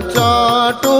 चाटो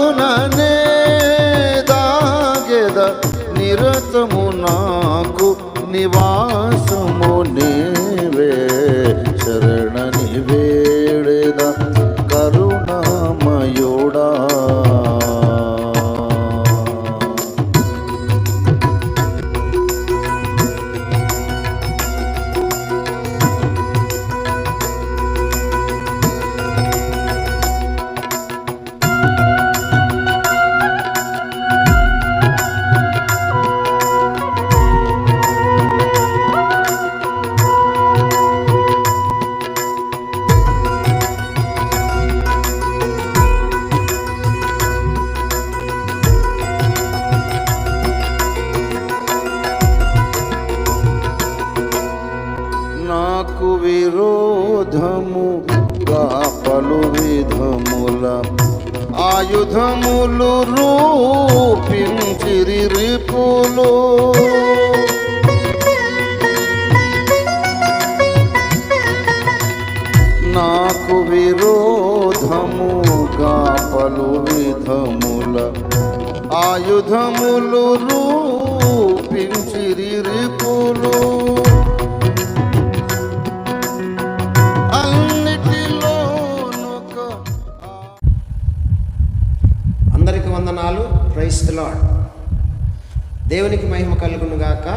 దేవునికి మహిమ కలుగును గాక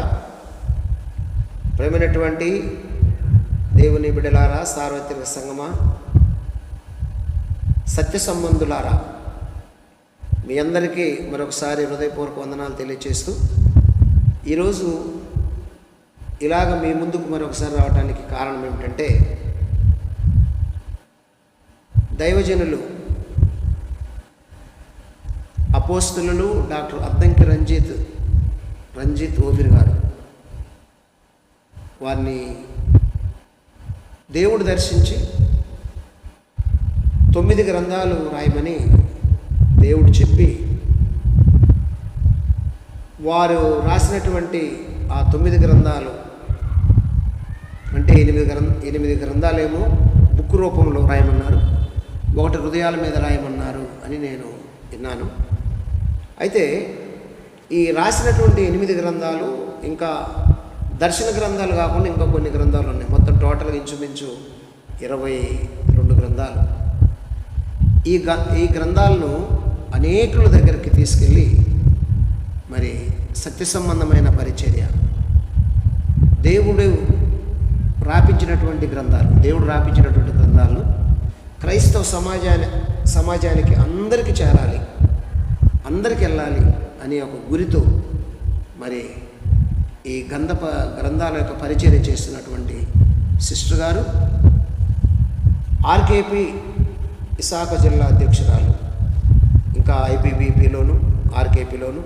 ప్రేమైనటువంటి దేవుని బిడలారా సార్వత్రిక సంగమా. సత్య సంబంధులారా మీ అందరికీ మరొకసారి హృదయపూర్వక వందనాలు తెలియజేస్తూ ఈరోజు ఇలాగ మీ ముందుకు మరొకసారి రావడానికి కారణం ఏమిటంటే దైవజనులు అపోస్తులు డాక్టర్ అద్దంకి రంజిత్ రంజిత్ ఓబిర్ గారు. వారిని దేవుడు దర్శించి తొమ్మిది గ్రంథాలు రాయమని దేవుడు చెప్పి వారు రాసినటువంటి ఆ తొమ్మిది గ్రంథాలు అంటే ఎనిమిది గ్రంథ ఎనిమిది గ్రంథాలేమో బుక్ రూపంలో రాయమన్నారు ఒకటి హృదయాల మీద రాయమన్నారు అని నేను విన్నాను. అయితే ఈ రాసినటువంటి ఎనిమిది గ్రంథాలు ఇంకా దర్శన గ్రంథాలు కాకుండా ఇంకా కొన్ని గ్రంథాలు ఉన్నాయి. మొత్తం టోటల్గా ఇంచుమించు ఇరవై రెండు గ్రంథాలు. ఈ గ ఈ గ్రంథాలను అనేకుల దగ్గరికి తీసుకెళ్ళి మరి సత్య సంబంధమైన పరిచర్య దేవుడు రాపించినటువంటి గ్రంథాలు దేవుడు రాపించినటువంటి గ్రంథాలను క్రైస్తవ సమాజాన్ని సమాజానికి అందరికీ చేరాలి అందరికి వెళ్ళాలి అనే ఒక గురితో మరి ఈ గంధ గ్రంథాల యొక్క పరిచర్య చేస్తున్నటువంటి సిస్టర్ గారు ఆర్కేపీ విశాఖ జిల్లా అధ్యక్షురాలు ఇంకా ఐపీబీపీలోను ఆర్కేపీలోను.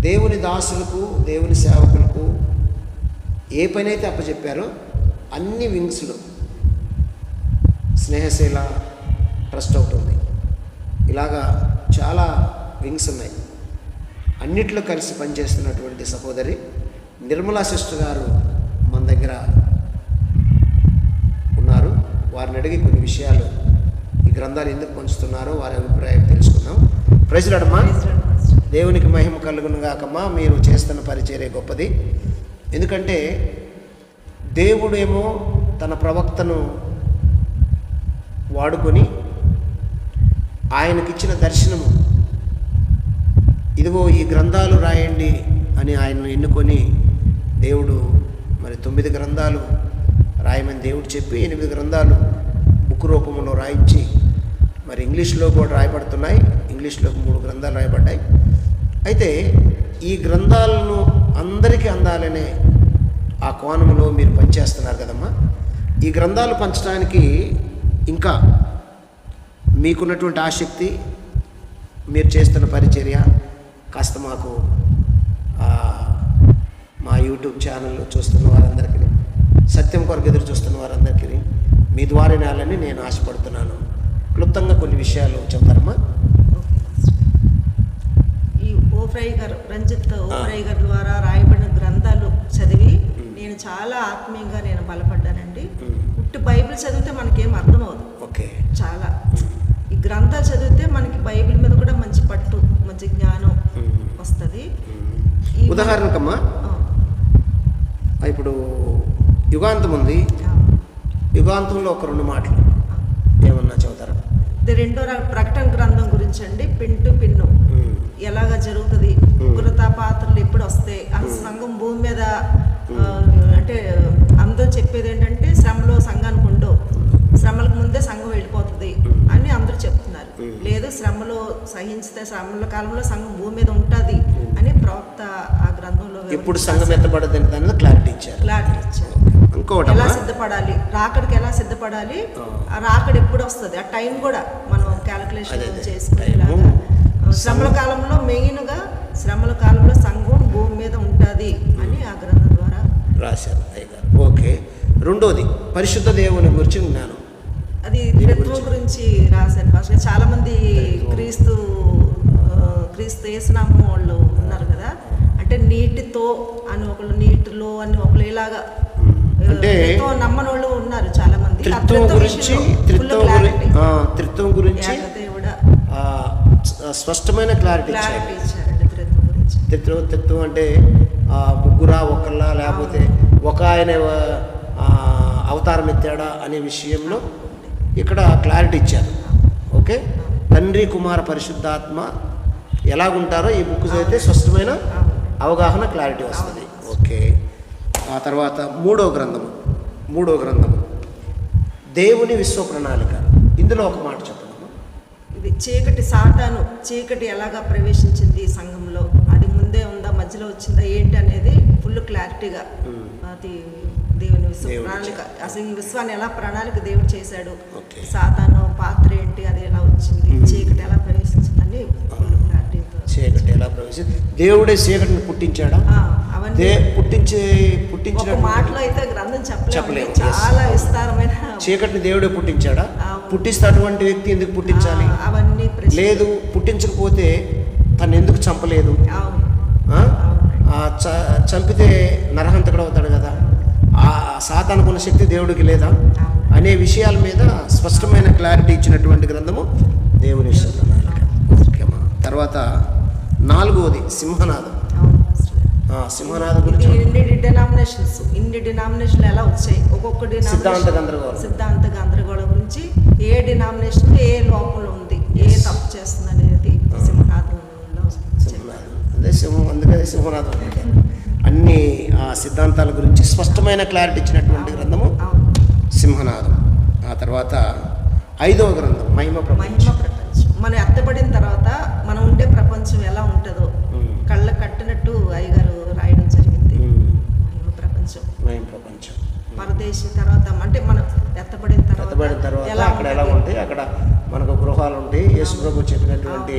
దేవుని దాసులకు దేవుని సేవకులకు ఏ పని అయితే అప్పచెప్పారో అన్ని వింగ్స్లో స్నేహశీల ట్రస్ట్ అవుతుంది. ఇలాగా చాలా వింగ్స్ ఉన్నాయి. అన్నిట్లో కలిసి పనిచేస్తున్నటువంటి సహోదరి నిర్మలా సిస్టర్ గారు మన దగ్గర ఉన్నారు. వారిని అడిగి కొన్ని విషయాలు ఈ గ్రంథాలు ఎందుకు పంచుతున్నారో వారి అభిప్రాయం తెలుసుకుందాం. ప్రజలడమ్మా దేవునికి మహిమ కలుగును గాకమ్మా. మీరు చేస్తున్న పరిచర్య గొప్పది. ఎందుకంటే దేవుడేమో తన ప్రవక్తను వాడుకొని ఆయనకిచ్చిన దర్శనము ఇదిగో ఈ గ్రంథాలు రాయండి అని ఆయనను ఎన్నుకొని దేవుడు మరి తొమ్మిది గ్రంథాలు రాయమని దేవుడు చెప్పి ఎనిమిది గ్రంథాలు బుక్ రూపంలో రాయించి మరి ఇంగ్లీష్లో కూడా రాయబడుతున్నాయి. ఇంగ్లీష్లో మూడు గ్రంథాలు రాయబడ్డాయి. అయితే ఈ గ్రంథాలను అందరికీ అందాలనే ఆ కోణంలో మీరు పనిచేస్తున్నారు కదమ్మా. ఈ గ్రంథాలు పంచడానికి ఇంకా మీకున్నటువంటి ఆసక్తి మీరు చేస్తున్న పరిచర్య కాస్త మాకు మా యూట్యూబ్ ఛానల్లో చూస్తున్న వారందరికీ సత్యం కొరకు ఎదురు చూస్తున్న వారందరికీ మీ ద్వారా నేను ఆశపడుతున్నాను. క్లుప్తంగా కొన్ని విషయాలు చెప్తారమ్మా. ఈ ఓఫ్రై గారు రంజిత్ ఓఫ్రై గారి ద్వారా రాయబడిన గ్రంథాలు చదివి నేను చాలా ఆత్మీయంగా నేను బలపడ్డానండి. ఉట్టి బైబిల్ చదివితే మనకేం అర్థం అవ్వదు. ఓకే. చాలా. ఈ గ్రంథాలు చదివితే మనకి బైబిల్ మీద కూడా మంచి పట్టు మంచి జ్ఞానం వస్తుంది. ఉదాహరణకమ్మా ఆ, ఆ, ఇప్పుడు యుగాంతం ఉంది. ఆ, యుగాంతంలో ఒక రెండు మాటలు ఏమన్నా చెబుతారా? ఇది రెండో ప్రకటన గ్రంథం గురించి అండి పిన్ టు పిన్ను ఎలాగ జరుగుతుంది? ఉగ్రత పాత్రలు ఎప్పుడు వస్తాయి? అసలు సంఘం భూమి మీద ఆ, అంటే అందరూ చెప్పేది ఏంటంటే శ్రమలో సంఘానికి ఉండవు. శ్రమలకు ముందే సంఘం వెళ్ళిపోతుంది. అందరూ చెప్తున్నారు. లేదు శ్రమలో సహించితే శ్రమల కాలంలో సంఘం భూమి మీద ఉంటుంది అని ప్రవక్త ఆ గ్రంథంలో ఎప్పుడు సంఘం ఎత్తబడదు దాని మీద క్లారిటీ ఇచ్చారు. క్లారిటీ ఇచ్చారు. ఇంకోటి ఎలా సిద్ధపడాలి? రాకడికి ఎలా సిద్ధపడాలి? ఆ. రాకడ ఎప్పుడు వస్తుంది? ఆ టైం కూడా మనం క్యాలిక్యులేషన్. చేసుకునేలాగా. శ్రమల కాలంలో మెయిన్గా శ్రమల కాలంలో సంఘం భూమి మీద ఉంటుంది అని ఆ గ్రంథం ద్వారా రాశారు ఓకే. రెండోది పరిశుద్ధ దేవుని గురించి జ్ఞానం అది త్రిత్వం గురించి? ఫస్ట్ చాలా మంది క్రీస్తు క్రీస్తు యేసునామం వాళ్ళు ఉన్నారు కదా. అంటే నీటితో అని ఒకళ్ళు నీటిలో అని ఒకళ్ళు ఇలాగా అంటే నమ్మని వాళ్ళు ఉన్నారు చాలా మంది ఆ త్రిత్వం గురించి త్రిత్వం. గురించి త్రిత్వం స్పష్టమైన క్లారిటీ త్రిత్వం త్రిత్వం అంటే ముగ్గురా ఒకళ్ళ లేకపోతే ఒక ఆయన అవతారం ఎత్తాడా అనే విషయంలో ఇక్కడ క్లారిటీ ఇచ్చారు. ఓకే? తండ్రి కుమార పరిశుద్ధాత్మ ఎలాగుంటారో ఈ బుక్ చదివితే స్పష్టమైన అవగాహన క్లారిటీ వస్తుంది. ఓకే? ఆ తర్వాత మూడో గ్రంథము. మూడో గ్రంథము. దేవుని విశ్వ ప్రణాళిక ఇందులో ఒక మాట చెప్పండి ఇది చీకటి సాతాను చీకటి ఎలాగా ప్రవేశించింది ఈ సంఘంలో? అది ముందే ఉందా? మధ్యలో వచ్చిందా? ఏంటి అనేది ఫుల్ క్లారిటీగా అది ప్రణాళిక అసలు విశ్వాన్ని ఎలా ప్రణాళిక దేవుడు చేశాడు. సాతాను పాత్ర ఏంటి? అది ఎలా వచ్చింది. చీకటి ఎలా ప్రవేశించిందని చీకటి ఎలా ప్రవేశి దేవుడే చీకటిని పుట్టించాడా? అవన్నీ పుట్టించే పుట్టించిన మాటలో అయితే గ్రంథం yes. చాలా విస్తారమైన చీకటిని దేవుడే పుట్టించాడా. పుట్టిస్తే అటువంటి వ్యక్తి ఎందుకు పుట్టించాలి? అవన్నీ. లేదు పుట్టించకపోతే తను ఎందుకు చంపలేదు? చంపితే నరహంతకుడు అవుతాడు కదా? సాతానుకున్న శక్తి దేవుడికి లేదా? అనే విషయాల మీద స్పష్టమైన క్లారిటీ ఇచ్చినటువంటి గ్రంథము దేవుని తర్వాత నాలుగవది సింహనాదం. ఇది గురించి ఇన్ని డినామినేషన్స్ ఇన్ని డినామినేషన్లు ఎలా వచ్చాయి? ఒక్కొక్క denomination- సిద్ధాంత గందరగోళం. సిద్ధాంత గందరగోళం గురించి ఏ డినామినేషన్ ఏ లోపంలో ఉంది? ఏ తప్పు చేస్తుంది అనేది సింహనాథంలో అదే సింహం అందుకనే సింహనాదం. అంటే అన్ని ఆ సిద్ధాంతాల గురించి స్పష్టమైన క్లారిటీ ఇచ్చినటువంటి గ్రంథము సింహనాదం. ఆ తర్వాత ఐదవ గ్రంథం మహిమ ప్రపంచం. మనం ఎత్తబడిన తర్వాత మనం ఉండే ప్రపంచం ఎలా ఉంటుందో. కళ్ళ కట్టినట్టు అయ్యగారు రాయడం జరిగింది. మహిమ ప్రపంచం. మహిమ ప్రపంచం. పరదేశి తర్వాత అంటే మనం ఎత్తబడిన తర్వాత ఎత్తబడిన తర్వాత అక్కడ ఎలా? ఉంటాయి అక్కడ మనకు గృహాలు ఉంటాయి యేసు ప్రభు చెప్పినటువంటి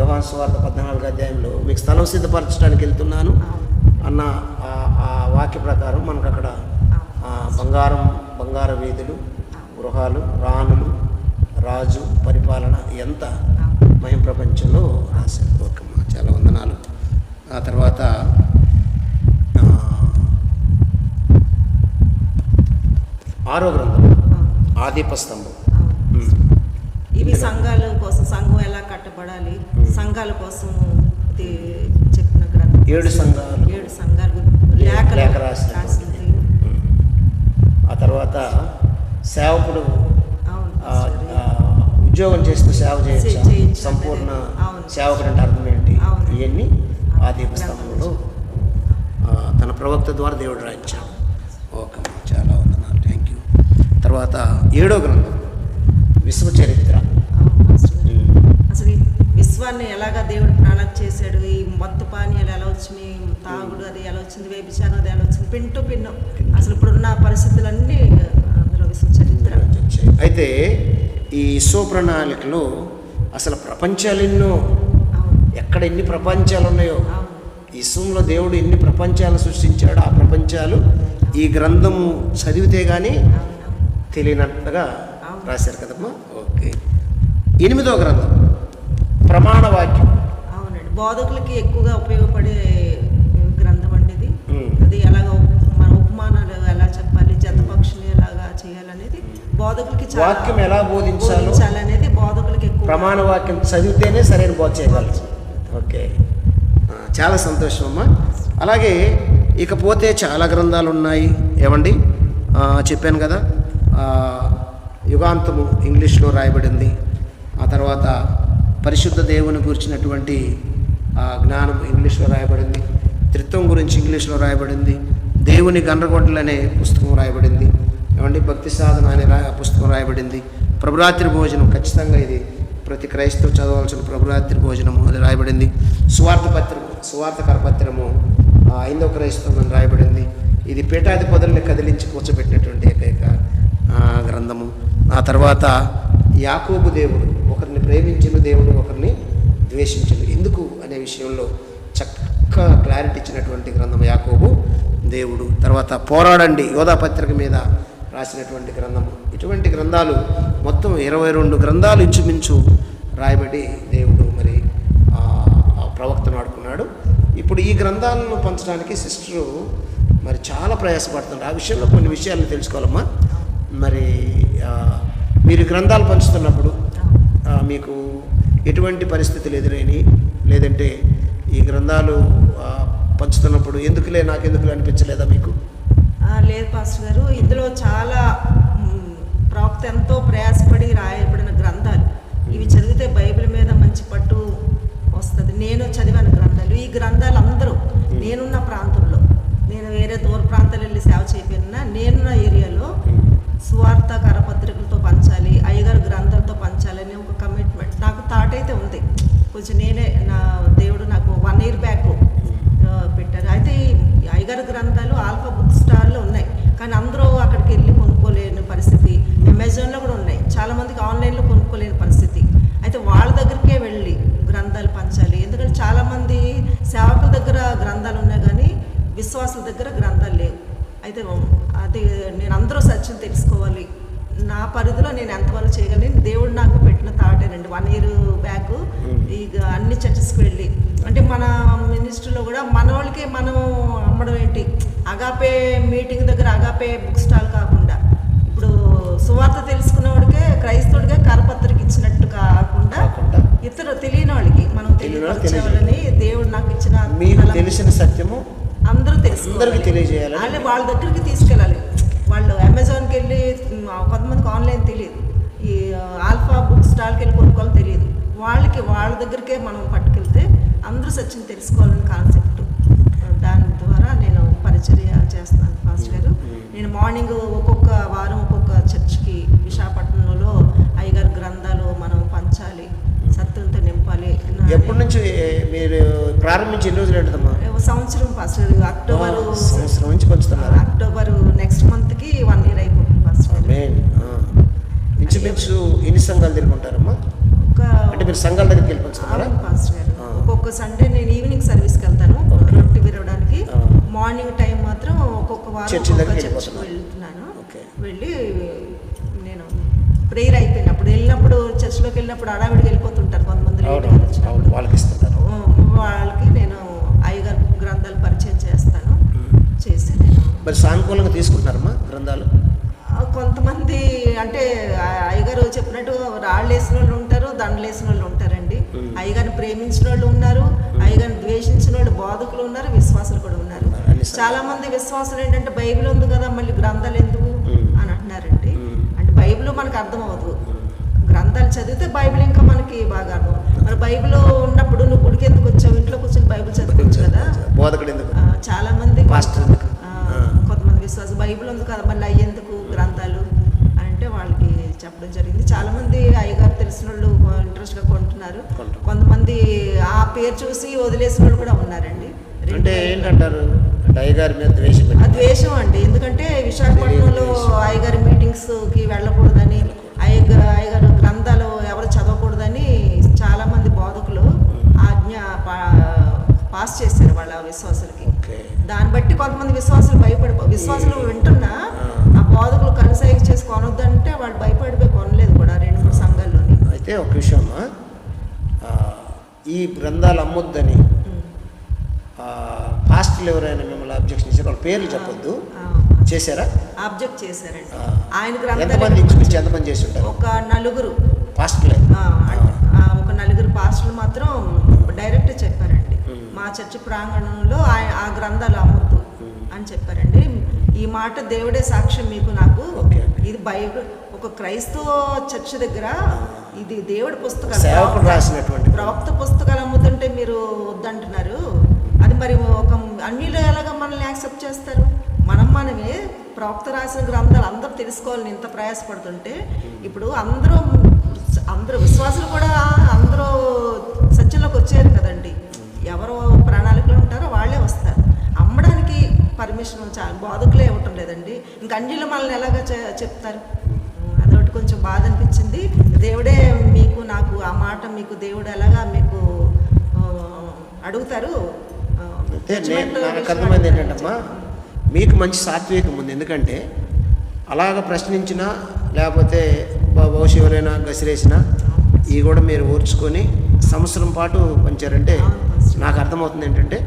యోహాన్ స్వార్థ పద్నాలుగు అధ్యాయంలో మీకు స్థలం సిద్ధపరచడానికి వెళ్తున్నాను. అన్న ఆ- వాక్య ప్రకారం మనకు అక్కడ బంగారం బంగార వీధులు గృహాలు రాణులు రాజు పరిపాలన ఎంత మహిమ ప్రపంచంలో రాశారు ఓకేమ్మా చాలా వందనాలు. ఆ తర్వాత ఆరో గ్రంథం. ఆదిప స్తంభం. ఇవి సంఘాల కోసం సంఘం ఎలా కట్టబడాలి? సంఘాల కోసం ఇది ఏడు సంఘాలు. ఏడు సంఘాలు. లేఖ. రాసింది ఆ తర్వాత సేవకుడు ఉద్యోగం చేస్తూ సేవ చేయొచ్చా సంపూర్ణ. సేవకుడు అంటే అర్థం ఏంటి. ఇవన్నీ ఆ దీపస్తంభంలో తన ప్రవక్త ద్వారా దేవుడు రాయించాడు. ఓకే చాలా వందనాలు. థ్యాంక్ యూ తర్వాత ఏడో గ్రంథం విశ్వ చరిత్ర. అసలు విశ్వాన్ని ఎలాగా దేవుడు ప్రణాళిక చేశాడు? ఈ మత్తు పానీయాలు ఎలా వచ్చినాయి? తాగుడు అది ఎలా వచ్చింది? వేభిచారం అది ఎలా వచ్చింది? పిన్టు పిన్ను అసలు ఇప్పుడున్న పరిస్థితులన్నీ అందులో చరిత్ర. అయితే ఈ విశ్వ ప్రణాళికలో అసలు ప్రపంచాలు ఎన్నో? ఎక్కడ ఎన్ని ప్రపంచాలు ఉన్నాయో? విశ్వంలో దేవుడు ఎన్ని ప్రపంచాలను సృష్టించాడో ఆ ప్రపంచాలు ఈ గ్రంథము చదివితే కానీ తెలియనట్టుగా. రాశారు కదమ్మా? ఓకే. ఎనిమిదో గ్రంథం. ప్రమాణ వాక్యం. అవునండి. బోధకులకి ఎక్కువగా ఉపయోగపడే గ్రంథం అండి ఇది. అది ఎలాగ మన ఉపమానాలు ఎలా చెప్పాలి జత పక్షులు ఎలాగా చేయాలనేది బోధకులకి వాక్యం ఎలా బోధించాలో బోధించాలనేది బోధకులకి ప్రమాణ వాక్యం చదివితేనే సరైన బోధ చేయగలరు ఓకే. చాలా సంతోషం అమ్మా. అలాగే ఇకపోతే చాలా గ్రంథాలు ఉన్నాయి ఏమండి చెప్పాను కదా. యుగాంతము ఇంగ్లీష్లో రాయబడింది. ఆ తర్వాత పరిశుద్ధ దేవుని గురించినటువంటి ఆ, జ్ఞానం ఇంగ్లీష్లో రాయబడింది. త్రిత్వం గురించి ఇంగ్లీష్లో రాయబడింది. దేవుని గండ్రగొడ్డలు అనే పుస్తకం రాయబడింది. ఏమండి? భక్తి సాధన అనే పుస్తకం రాయబడింది. ప్రభురాత్రి భోజనం ఖచ్చితంగా ఇది ప్రతి క్రైస్తవు చదవాల్సిన ప్రభురాత్రి భోజనము అది రాయబడింది. సువార్త పత్రం సువార్త కరపత్రము ఐదో క్రైస్తవం అని రాయబడింది. ఇది పీఠాధిపతుల్ని కదిలించి కూర్చోబెట్టినటువంటి ఏకైక గ్రంథము. ఆ తర్వాత యాకోబు దేవుడు ఒకరిని ప్రేమించిన దేవుడు ఒకరిని ద్వేషించను ఎందుకు అనే విషయంలో చక్కగా క్లారిటీ ఇచ్చినటువంటి గ్రంథం యాకోబు దేవుడు. తర్వాత పోరాడండి. యోధా పత్రిక మీద రాసినటువంటి గ్రంథము ఇటువంటి గ్రంథాలు మొత్తం ఇరవై రెండు గ్రంథాలు ఇంచుమించు రాయబడి దేవుడు మరి ప్రవక్తను ఆడుకున్నాడు. ఇప్పుడు ఈ గ్రంథాలను పంచడానికి సిస్టరు మరి చాలా ప్రయాసపడుతున్నారు ఆ విషయంలో కొన్ని విషయాలను తెలుసుకోవాలమ్మా. మరి మీరు గ్రంథాలు పంచుతున్నప్పుడు మీకు ఎటువంటి పరిస్థితులు ఎదురైనవి? లేదంటే ఈ గ్రంథాలు పంచుతున్నప్పుడు ఎందుకులే నాకెందుకులే అనిపించలేదా మీకు? లేదు పాస్టర్ గారు. ఇందులో చాలా మ్, ప్రవక్త ఎంతో ప్రయాసపడి రాయబడిన గ్రంథాలు. ఇవి చదివితే బైబిల్ మీద మంచి పట్టు వస్తుంది. నేను చదివాను గ్రంథాలు. ఈ గ్రంథాలు అందరూ నేనున్న ప్రాంతంలో నేను వేరే దూర ప్రాంతాలు వెళ్ళి సేవ చేయకపోయినా నేనున్న ఏరియాలో స్వార్థ కరపత్రికలతో పంచాలి అయ్యగారు గ్రంథాలతో పంచాలి అనే ఒక కమిట్మెంట్ నాకు థాట్ అయితే ఉంది. కొంచెం నేనే నా దేవుడు నాకు వన్ ఇయర్ బ్యాక్ పెట్టారు. అయితే ఈ అయ్యగారి గ్రంథాలు ఆల్ఫా బుక్ స్టాల్లో ఉన్నాయి. కానీ అందరూ అక్కడికి వెళ్ళి కొనుక్కోలేని పరిస్థితి. అమెజాన్లో కూడా ఉన్నాయి. చాలామందికి ఆన్లైన్లో కొనుక్కోలేని పరిస్థితి. అయితే వాళ్ళ దగ్గరికే వెళ్ళి గ్రంథాలు పంచాలి. ఎందుకంటే చాలామంది సేవకుల దగ్గర గ్రంథాలు ఉన్నాయి కానీ విశ్వాసుల దగ్గర గ్రంథాలు లేవు. అయితే అది నేను అందరూ సత్యం తెలుసుకోవాలి. నా పరిధిలో నేను ఎంతవరకు చేయగలను దేవుడు నాకు పెట్టిన థాటేనండి వన్ ఇయర్ బ్యాక్ ఇక అన్ని చర్చెస్కి వెళ్ళి. అంటే మన మినిస్ట్రీలో కూడా మన వాళ్ళకి మనం అమ్మడం ఏంటి? అగాపే మీటింగ్ దగ్గర అగాపే బుక్ స్టాల్ కాకుండా. ఇప్పుడు సువార్త తెలుసుకున్నవాడికే క్రైస్తవుడికే కరపత్రిక ఇచ్చినట్టు కాకుండా ఇతరు తెలియని వాళ్ళకి మనం తెలియని తెలియచేయాలని దేవుడు నాకు ఇచ్చిన మీకు. తెలిసిన సత్యము అందరూ అందరికీ తెలియజేయాలని వాళ్ళే వాళ్ళ దగ్గరికి తీసుకెళ్ళాలి. వాళ్ళు అమెజాన్కి వెళ్ళి కొంతమందికి ఆన్లైన్ తెలియదు. ఈ ఆల్ఫా బుక్ స్టాల్కి వెళ్ళి కొనుక్కోవాలని తెలియదు. వాళ్ళకి వాళ్ళ దగ్గరికే మనం పట్టుకెళ్తే అందరూ సత్యం తెలుసుకోవాలని కాన్సెప్ట్ దాని ద్వారా నేను పరిచర్య చేస్తున్నాను ఫాస్ట్ గారు. నేను మార్నింగ్ ఒక్కొక్క వారం ఒక్కొక్క చర్చ్కి విశాఖపట్నంలో అయ్యగారి గ్రంథాలు మనం పంచాలి సత్యంతో నింపాలి. ఎప్పటి నుంచి మీరు ప్రారంభించి ఎన్ని రోజులు సంవత్సరం ఫస్ట్ అక్టోబర్ సంవత్సరం నుంచి పంచుతున్నారు. అక్టోబర్ నెక్స్ట్ మంత్కి వన్ ఇయర్ అయిపోతుంది మెయిన్ ఇంచుమించు ఎన్ని సంఘాలు తిరుగుంటారమ్మా? అంటే మీరు సంఘాల దగ్గరికి వెళ్ళి పంచుతున్నారా అవును పాస్టర్ గారు. ఒక్కొక్క సండే నేను ఈవినింగ్ సర్వీస్కి వెళ్తాను. రొట్టె విరవడానికి. మార్నింగ్ టైం మాత్రం ఒక్కొక్క వారం చర్చి చర్చికి. వెళ్తున్నాను. వెళ్ళి నేను ప్రేయర్ అయిపోయినప్పుడు వెళ్ళినప్పుడు చర్చిలోకి వెళ్ళినప్పుడు అడావిడికి వెళ్ళిపోతుంటారు కొంతమంది వాళ్ళకి ఇస్తున్నారు వాళ్ళకి నేను అయ్యగారు గ్రంథాలు పరిచయం చేస్తాను చేసి నేను మరి సానుకూలంగా తీసుకుంటున్నారమ్మా గ్రంథాలు? కొంతమంది అంటే అయ్యగారు చెప్పినట్టు రాళ్ళు వేసిన వాళ్ళు ఉంటారు దండలు వేసిన వాళ్ళు ఉంటారండి. అయ్యగారిని ప్రేమించిన వాళ్ళు ఉన్నారు అయ్యగారిని ద్వేషించిన వాళ్ళు బోధకులు ఉన్నారు విశ్వాసులు కూడా ఉన్నారు. చాలా మంది విశ్వాసులు ఏంటంటే బైబిల్ ఉంది కదా మళ్ళీ గ్రంథాలు ఎందుకు. అని అంటున్నారండి. అంటే బైబిల్ మనకు అర్థం అవ్వదు గ్రంథాలు చదివితే బైబిల్ ఇంకా మనకి బాగా అర్థం మరి బైబిల్ ఉన్నప్పుడు నువ్వు గుడికి ఎందుకు వచ్చావు? ఇంట్లో కూర్చొని బైబిల్ చదువుకోవచ్చు కదా. చాలా మంది పాస్టర్ కొంత- ఎందుకు? ఆ, ఆ. కొంతమంది విశ్వాసం బైబిల్ ఉంది కదా మళ్ళీ అయ్యేందుకు గ్రంథాలు అని అంటే వాళ్ళకి చెప్పడం జరిగింది. చాలా మంది అయ్యగారు తెలిసిన వాళ్ళు ఇంట్రెస్ట్గా కొంటున్నారు. కొంతమంది ఆ పేరు చూసి వదిలేసిన వాళ్ళు కూడా ఉన్నారండి. రెండు అంటే. ఏంటంటారు? అయ్యగారి మీద ద్వేషం ద్వేషం అండి. ఎందుకంటే విశాఖపట్నంలో. అయ్యగారి మీటింగ్స్కి వెళ్ళకూడదని అయ్యగారు అయ్యగారు గ్రంథాలు ఎవరు చదవకూడదని చాలా మంది బోధకులు ఆజ్ఞ పాస్ చేశారు వాళ్ళ విశ్వాసులకి. దాన్ని బట్టి కొంతమంది విశ్వాసులు భయపడిపో విశ్వాసులు వింటున్నా ఆ. బోధకులు కనసాగ చేసి కొనొద్దంటే వాళ్ళు భయపడిపోయి కొనలేదు కూడా రెండు మూడు సంఘాల్లోని. అయితే ఒక విషయం ఈ గ్రంథాలు అమ్మొద్దని పాస్టర్లు ఎవరైనా మిమ్మల్ని అబ్జెక్షన్ ఇచ్చారు వాళ్ళ పేర్లు చెప్పొద్దు. చేశారా? ఆబ్జెక్ట్ చేశారండి. ఆయన ఎంతమంది గ్రంథాలు ఇంచుమించు ఎంతమంది చేసి ఉంటారు ఒక నలుగురు. పాస్టర్లే ఆ, నలుగురు పాస్టర్లు మాత్రం డైరెక్ట్ చెప్పారండి. మా చర్చి ప్రాంగణంలో ఆ- ఆ గ్రంథాలు అమ్మద్దు అని చెప్పారండి. ఈ మాట దేవుడే సాక్ష్యం మీకు నాకు. ఇది బైబిల్ ఒక క్రైస్తవ చర్చ్ దగ్గర ఇది దేవుడి పుస్తకాలు రాసినటువంటి ప్రవక్త పుస్తకాలు అమ్ముతుంటే మీరు వద్దంటున్నారు. అది మరి ఒక అన్నిలో ఎలాగ మనల్ని యాక్సెప్ట్ చేస్తారు? మనం మనమే ప్రవక్త రాసిన గ్రంథాలు అందరూ తెలుసుకోవాలని ఇంత ప్రయాసపడుతుంటే ఇప్పుడు అందరూ అందరూ విశ్వాసులు కూడా అందరూ సత్యంలోకి వచ్చారు కదండి. ఎవరు ప్రణాళికలో ఉంటారో వాళ్ళే వస్తారు. అమ్మడానికి పర్మిషన్ చా బోధకులే ఇవ్వటం లేదండి. ఇంక అన్నిలో మనల్ని ఎలాగ చె- చెప్తారు? అదొకటి కొంచెం బాధ అనిపించింది. దేవుడే మీకు నాకు ఆ మాట మీకు దేవుడు ఎలాగా మీకు అడుగుతారు? అర్థమైంది. ఏంటంటమ్మా మీకు మంచి సాత్వికం ఉంది. ఎందుకంటే అలాగ ప్రశ్నించినా లేకపోతే ఎవరైనా గసిరేసినా ఇవి కూడా మీరు ఓర్చుకొని సంవత్సరం పాటు పంచారంటే నాకు అర్థమవుతుంది ఏంటంటే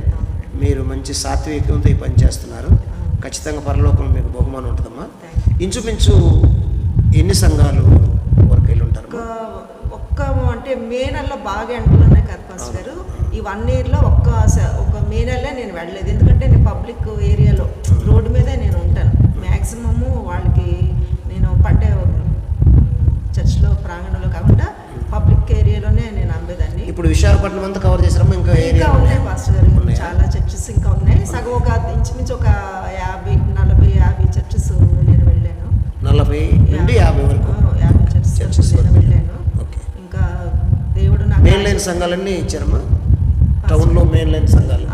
మీరు మంచి సాత్వికంతో ఈ పని చేస్తున్నారు. ఖచ్చితంగా పరలోకం మీకు బహుమానం ఉంటుందమ్మా. ఇంచుమించు ఎన్ని సంఘాలు వరకు వెళ్ళి ఉంటారు? ఒక ఒక్క అంటే మే నెలలో బాగా ఎండలు ఉన్నాయి కదా ఫస్ట్ గారు. ఈ వన్ ఇయర్లో ఒక్క ఒక మే నెలలో నేను వెళ్ళలేదు. ఎందుకంటే నేను పబ్లిక్ ఏరియాలో రోడ్డు మీదే నేను ఉంటాను. మ్యాక్సిమము వాళ్ళకి నేను పడ్డే చర్చ్లో ప్రాంగణంలో కాకుండా పబ్లిక్ ఏరియాలోనే నేను అమ్మేదాన్ని ఇప్పుడు విశాఖపట్నం అంతా కవర్ చేసారమ్మా ఇంకా ఇంకా ఉన్నాయి పాస్టర్ గారు? చాలా చర్చెస్ ఇంకా ఉన్నాయి. సగం ఒక ఇంచుమించు ఒక యాభై నలభై యాభై చర్చెస్ నేను వెళ్ళాను. నలభై నుండి యాభై వరకు. యాభై చర్చెస్ చర్చెస్ నేను. వెళ్ళాను. ఇంకా దేవుడు నాకు మెయిన్ లైన్ సంఘాలన్నీ ఇచ్చారమ్మా? టౌన్లో మెయిన్ లైన్ సంఘాలు.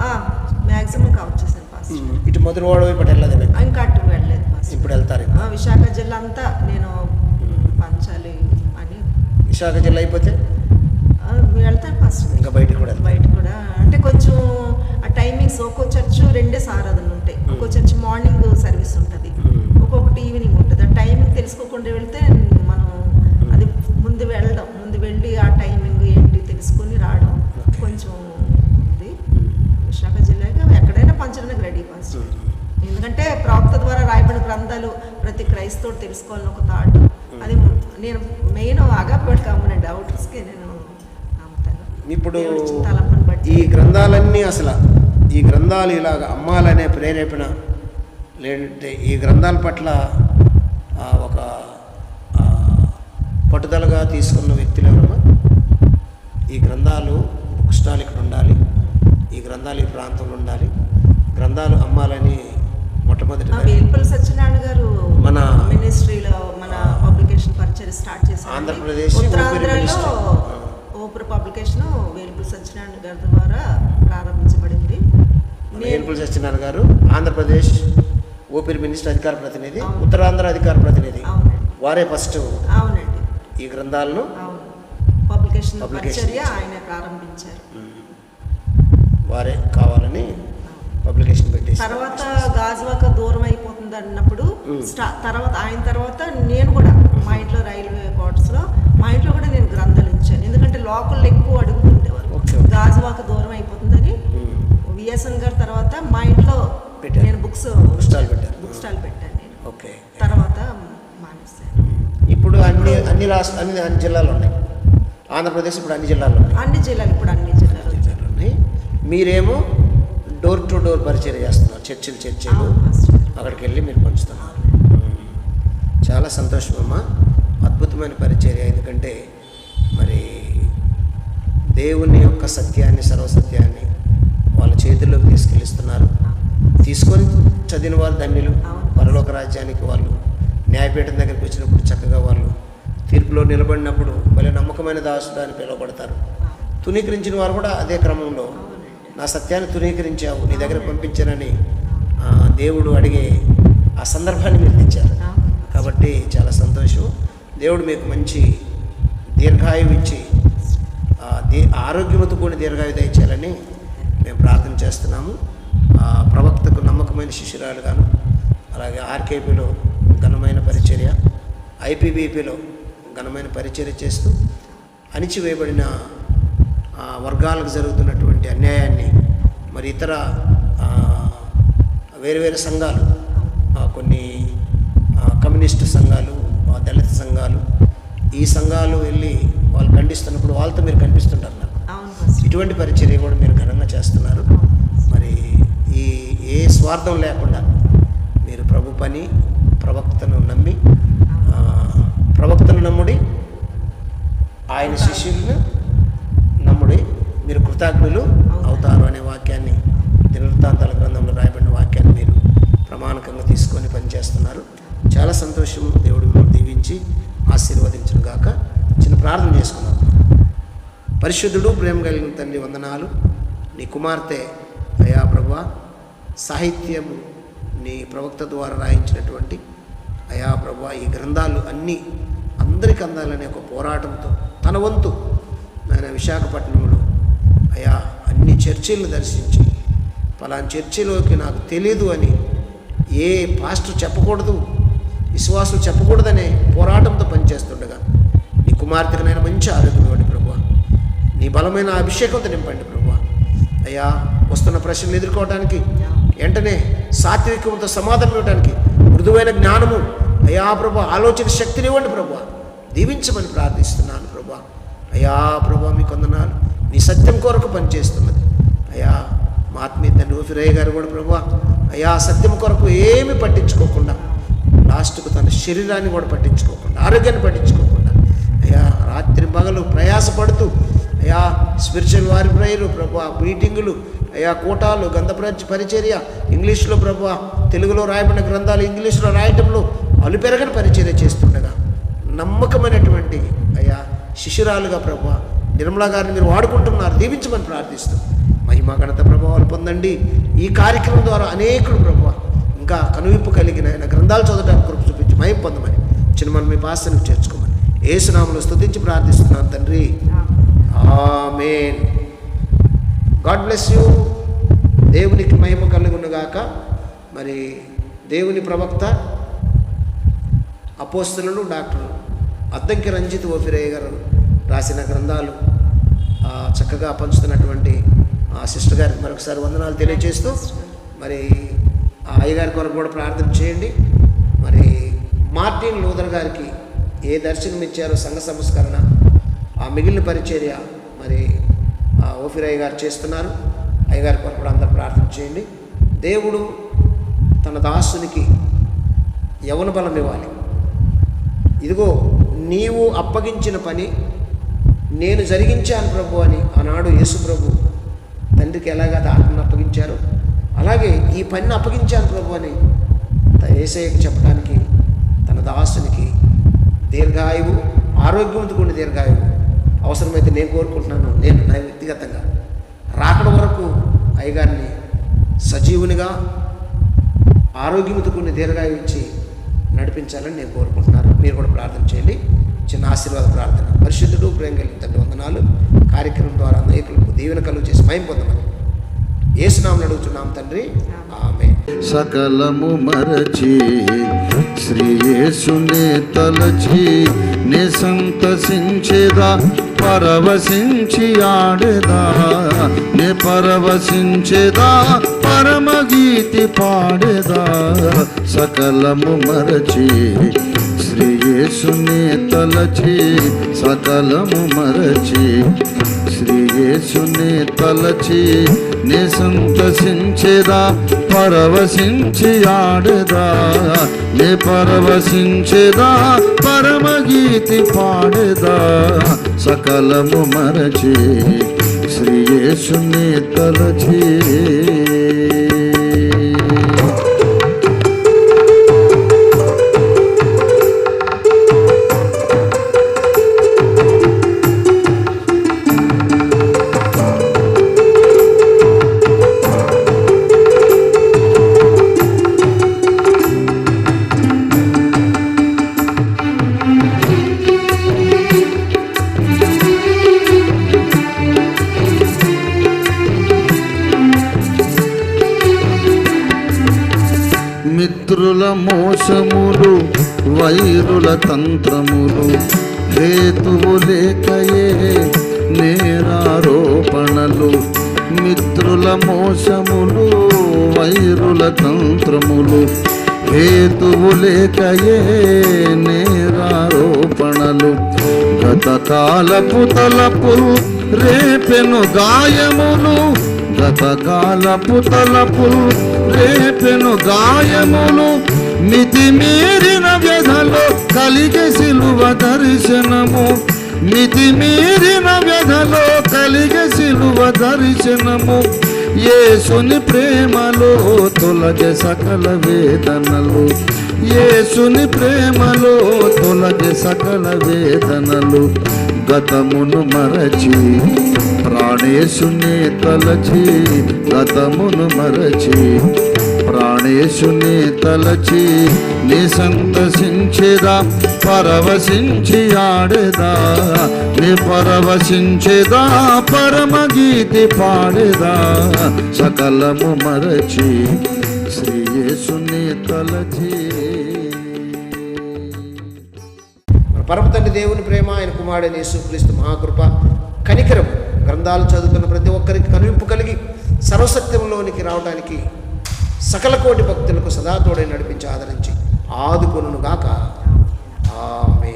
మ్యాక్సిమం కవర్ చేశాను ఇటు మొదలువాడ వైపు అటు వెళ్ళదు ఇంకా అటు వెళ్ళలేదు ఇప్పుడు వెళ్తారు. విశాఖ జిల్లా అంతా నేను పంచాలి అని. విశాఖ జిల్లా అయిపోతే? ఆ, వెళ్తాను ఫస్ట్ ఇంకా బయటికి కూడా వెళ్తారు బయట కూడా. అంటే కొంచెం ఆ టైమింగ్స్ ఒక్కో చర్చ్ రెండే సారాధనలు ఉంటాయి ఒక్కో చర్చ్ మార్నింగ్ సర్వీస్ ఉంటుంది. ఒక్కొక్కటి ఈవినింగ్ ఉంటుంది. ఆ టైమింగ్ తెలుసుకోకుండా వెళ్తే మనం అది ముందు వెళ్ళడం ముందు వెళ్ళి ఆ టైమింగ్ ఏంటి తెలుసుకొని రావడం కొంచెం ఉంది విశాఖ జిల్లాగా ఎక్కడైనా పంచడానికి రెడీ ఫస్ట్. ఎందుకంటే ప్రవక్త ద్వారా రాయబడిన గ్రంథాలు ప్రతి క్రైస్తవుడు తెలుసుకోవాలని ఒక థాట్. అది నేను మెయిన్ ఆగాపేట కమ్మనండి అవుట్స్కి నేను ఇప్పుడు ఈ గ్రంథాలన్నీ అసలు ఈ గ్రంథాలు ఇలాగ అమ్మాలనే ప్రేరేపణ లేదంటే ఈ గ్రంథాల పట్ల ఒక పట్టుదలగా తీసుకున్న వ్యక్తులు ఎవరమ్మా? ఈ గ్రంథాలు బుక్ స్టాల్ ఇక్కడ ఉండాలి ఈ గ్రంథాలు ఈ ప్రాంతంలో ఉండాలి గ్రంథాలు అమ్మాలని మొట్టమొదటి ఆ వేల్పల్లి సత్యనారాయణ గారు మన- మినిస్ట్రీలో మన పబ్లికేషన్ పరిచయం స్టార్ట్ చేశారు ఆంధ్రప్రదేశ్ ఊపిరి పబ్లికేషన్ వేల్పల్లి సత్యనారాయణ గారి ద్వారా ప్రారంభించబడింది. వేల్పుల సత్యనారాయణ గారు ఆంధ్రప్రదేశ్ ఊపిరి మినిస్టర్ అధికార ప్రతినిధి. ఉత్తరాంధ్ర అధికార ప్రతినిధి. వారే ఫస్ట్ అవునండి. ఈ గ్రంథాలను పబ్లికేషన్ పరిచర్య. ఆయన ప్రారంభించారు. వారే కావాలని పబ్లికేషన్ పెట్టేసి తర్వాత గాజువాక దూరం అయిపోతుంది అన్నప్పుడు తర్వాత ఆయన తర్వాత నేను కూడా మా ఇంట్లో రైల్వే క్వార్టర్స్లో మా ఇంట్లో కూడా నేను గ్రంథాలు ఇచ్చాను ఎందుకంటే లోకల్ ఎక్కువ అడుగుతుండేవారు. గాజువాక దూరం అయిపోతుందని. విఎస్ఎన్ గారి తర్వాత మా ఇంట్లో. నేను బుక్స్ బుక్ స్టాల్ పెట్టారు. బుక్ స్టాల్ పెట్టాను ఓకే. తర్వాత మానేశాను. ఇప్పుడు అన్ని అన్ని రాష్ట్ర అన్ని అన్ని జిల్లాలు ఉన్నాయి. ఆంధ్రప్రదేశ్ ఇప్పుడు అన్ని జిల్లాలు ఉన్నాయి. అన్ని జిల్లాలు ఇప్పుడు అన్ని జిల్లాలు ఉన్నాయి. మీరేమో డోర్ టు డోర్ పరిచయం చేస్తున్నారు. చర్చిలు చర్చిలు. అక్కడికి వెళ్ళి మీరు పంచుతున్నారు. చాలా సంతోషం అమ్మా. అద్భుతమైన పరిచర్య. ఎందుకంటే మరి దేవుని యొక్క సత్యాన్ని సర్వసత్యాన్ని వాళ్ళ చేతుల్లోకి తీసుకెళ్ళిస్తున్నారు. తీసుకొని చదివిన వారు ధన్యులు. పరలోక రాజ్యానికి వాళ్ళు న్యాయపీఠం దగ్గరికి వచ్చినప్పుడు చక్కగా వాళ్ళు తీర్పులో నిలబడినప్పుడు భలే నమ్మకమైన దాసుడు అని పిలువబడతారు. తునీకరించిన వారు కూడా అదే క్రమంలో నా సత్యాన్ని తునీకరించావు నీ దగ్గర పంపించానని దేవుడు అడిగే ఆ సందర్భాన్ని మీరు తెచ్చారు. కాబట్టి చాలా సంతోషం. దేవుడు మీకు మంచి దీర్ఘాయువు ఇచ్చి ఆ, దీ ఆరోగ్యమతో కూడిన దీర్ఘాయు దయచేయాలని మేము ప్రార్థన చేస్తున్నాము. ప్రవక్తకు నమ్మకమైన శిష్యురాలుగాను అలాగే ఆర్కేపీలో ఘనమైన పరిచర్య ఐపీబీపీలో ఘనమైన పరిచర్య చేస్తూ అణిచివేయబడిన వర్గాలకు జరుగుతున్నటువంటి అన్యాయాన్ని మరి ఇతర వేరువేరు వేరు వేరు సంఘాలు కొన్ని కమ్యూనిస్టు సంఘాలు దళిత సంఘాలు ఈ సంఘాలు వెళ్ళి వాళ్ళు ఖండిస్తున్నప్పుడు వాళ్ళతో మీరు కనిపిస్తుంటారు నాకు. ఇటువంటి పరిచర్య కూడా మీరు ఘనంగా చేస్తున్నారు. మరి ఈ ఏ స్వార్థం లేకుండా మీరు ప్రభు పని ప్రవక్తను నమ్మి ప్రవక్తను నమ్ముడి ఆయన శిష్యులను నమ్ముడి మీరు కృతజ్ఞులు అవుతారు. అనే వాక్యాన్ని దినవృత్తాంతాల గ్రంథంలో రాయబడిన వాక్యాన్ని మీరు ప్రమాణకంగా తీసుకొని పనిచేస్తున్నారు. చాలా సంతోషం దేవుడు దీవించి ఆశీర్వదించను గాక. చిన్న ప్రార్థన చేసుకున్నాం పరిశుద్ధుడు ప్రేమ కలిగిన తండ్రి వందనాలు. నీ కుమార్తె అయా ప్రభు సాహిత్యము నీ ప్రవక్త ద్వారా రాయించినటువంటి అయా ప్రభా ఈ గ్రంథాలు అన్నీ అందరికి అందాలనే ఒక పోరాటంతో తన వంతు ఆయన విశాఖపట్నంలో అయా అన్ని చర్చిలను దర్శించి పలానా చర్చిలోకి నాకు తెలీదు అని ఏ పాస్టర్ చెప్పకూడదు. విశ్వాసులు చెప్పకూడదనే పోరాటంతో పనిచేస్తుండగా నీ కుమార్తెకు నేను మంచి ఆరోగ్యం ఇవ్వండి ప్రభు నీ బలమైన అభిషేకంతో నింపండి ప్రభు అయ్యా వస్తున్న ప్రశ్నలు ఎదుర్కోవడానికి వెంటనే సాత్వికంతో సమాధానం ఇవ్వడానికి మృదువైన జ్ఞానము అయ్యా ప్రభు ఆలోచన శక్తిని ఇవ్వండి ప్రభు దీవించమని ప్రార్థిస్తున్నాను ప్రభు అయ్యా ప్రభు మీ కొందనాలు నీ సత్యం కొరకు పనిచేస్తున్నది. అయ్యా మా ఆత్మీయ తండ్రి ఓఫిరయ్య గారు కూడా ప్రభు అయ్యా సత్యం కొరకు ఏమి పట్టించుకోకుండా లాస్ట్కు తన శరీరాన్ని కూడా పట్టించుకోకుండా ఆరోగ్యాన్ని పట్టించుకోకుండా అయ్యా రాత్రి పగలు ప్రయాసపడుతూ అయ్యా స్పిరిచువల్ వారి ప్రేయరు ప్రభా మీటింగులు అయ్యా కూటాలు గంధ పరిచర్య ఇంగ్లీష్లో ప్రభా తెలుగులో రాయబడిన గ్రంథాలు ఇంగ్లీష్లో రాయటంలో అలుపెరగని పరిచర్య చేస్తుండగా నమ్మకమైనటువంటి అయ్యా శిశురాలుగా ప్రభా నిర్మలా గారిని మీరు వాడుకుంటున్నారు దీవించమని ప్రార్థిస్తూ మహిమా గణత ప్రభావాలు పొందండి. ఈ కార్యక్రమం ద్వారా అనేకులు ప్రభావ ఇంకా కనువిప్పు కలిగిన ఆయన గ్రంథాలు చదవడానికి కృప చూపించి భయం పొందమని. చిన్న మనం మీ పాసనకు చేర్చుకోమని. ఏసునామలు స్థుతించి ప్రార్థిస్తున్నాను తండ్రి. ఆమెన్. God bless you. దేవునికి మహిమ కలుగునుగాక. మరి దేవుని ప్రవక్త అపోస్తులను డాక్టర్ అద్దంకి రంజిత్ ఓఫిరయ్య గారు రాసిన గ్రంథాలు చక్కగా పంచుతున్నటువంటి ఆ సిస్టర్ గారికి మరొకసారి వందనాలు తెలియజేస్తూ మరి ఆ అయ్యగారి కొరకు కూడా ప్రార్థన చేయండి. మరి మార్టిన్ లూథర్ గారికి ఏ దర్శనం ఇచ్చారో సంఘ సంస్కరణ ఆ మిగిలిన పరిచర్య మరి ఆ ఓఫిరయ్య గారు చేస్తున్నారు. అయ్యగారి కొరకు కూడా అందరూ ప్రార్థన చేయండి. దేవుడు తన దాసునికి యవన బలం ఇవ్వాలి. ఇదిగో నీవు అప్పగించిన పని నేను జరిగించాను ప్రభు అని ఆనాడు యేసు ప్రభు తండ్రికి ఎలాగ ఆత్మను అప్పగించారు అలాగే ఈ పనిని అప్పగించాను ప్రభు అని ఏసయ్యకి చెప్పడానికి తన దాసునికి దీర్ఘాయువు ఆరోగ్యవంతుకుండి దీర్ఘాయువు. అవసరమైతే నేను కోరుకుంటున్నాను. నేను నా వ్యక్తిగతంగా రాకడ వరకు అయ్యగారిని సజీవునిగా ఆరోగ్యముతుకుని దీర్ఘాయు ఇచ్చి నడిపించాలని నేను కోరుకుంటున్నాను. మీరు కూడా ప్రార్థన చేయండి. చిన్న ఆశీర్వాద ప్రార్థన. పరిశుద్ధుడు ప్రేమ కలిగిన తండ్రి వందనాలు. కార్యక్రమం ద్వారా అనేకులకు దీవెన కలుగు చేసి భయం పొందమని ఏసునామని అడుగుతున్నాం తండ్రి. ఆమె సకలము మరచి శ్రీ యేసునే తలచి నే సంతసించేదా పరవశించి ఆడేదా నే పరవశించేదా పరమగీతి పాడేదా. సకలము మరచి శ్రీ యేసునే తలచి సకలము మరచి శ్రీయేసుని తలచి నే సంతసించేదా పరవశించి ఆడదా నే పరవశించేదా పరమగీతి పాడేదా సకలము మరచి శ్రీయేసుని తలచి మోసములు వైరుల తంత్రములు హేతువు లేకయే నేరారోపణలు మిత్రుల మోసములు వైరుల తంత్రములు హేతువు లేకయే నేరారోపణలు. గతకాలపు తలపులు రేపెను గాయములు గతకాలపు తలపులు రేపెను గాయములు మితిమీరిన వ్యధలో కలిగే సిలువ దర్శనము. మితిమీరిన వ్యధలో కలిగే సిలువ దర్శనము. ఏసుని ప్రేమలో తొలగే సకల వేదనలు. ఏసుని ప్రేమలో తొలగే సకల వేదనలు. గతమును మరచి ప్రాణేశుని తలచి గతమును మరచి ప్రాణేశుని తలచి నీ సంతసించేదా పరవశించి ఆడేదా నీ పరవశించేదా పరమగీతి పాడేదా సకలము మరచి శ్రీయేసుని తలచి. మన పరమ తండ్రి దేవుని ప్రేమ ఆయన కుమారుడు యేసుక్రీస్తు మహాకృప కనికరము. గ్రంథాలు చదువుతున్న ప్రతి ఒక్కరికి కనువింపు కలిగి సర్వసత్యంలోనికి రావడానికి సకల కోటి భక్తులకు సదా తోడై నడిపించి ఆదరించి ఆదుకొనును గాక. ఆమె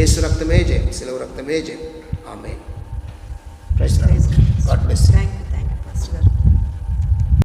ఏసు రక్తమే జయం శిలవ రక్తమే జయం. ఆమె గాడ్ బ్లెస్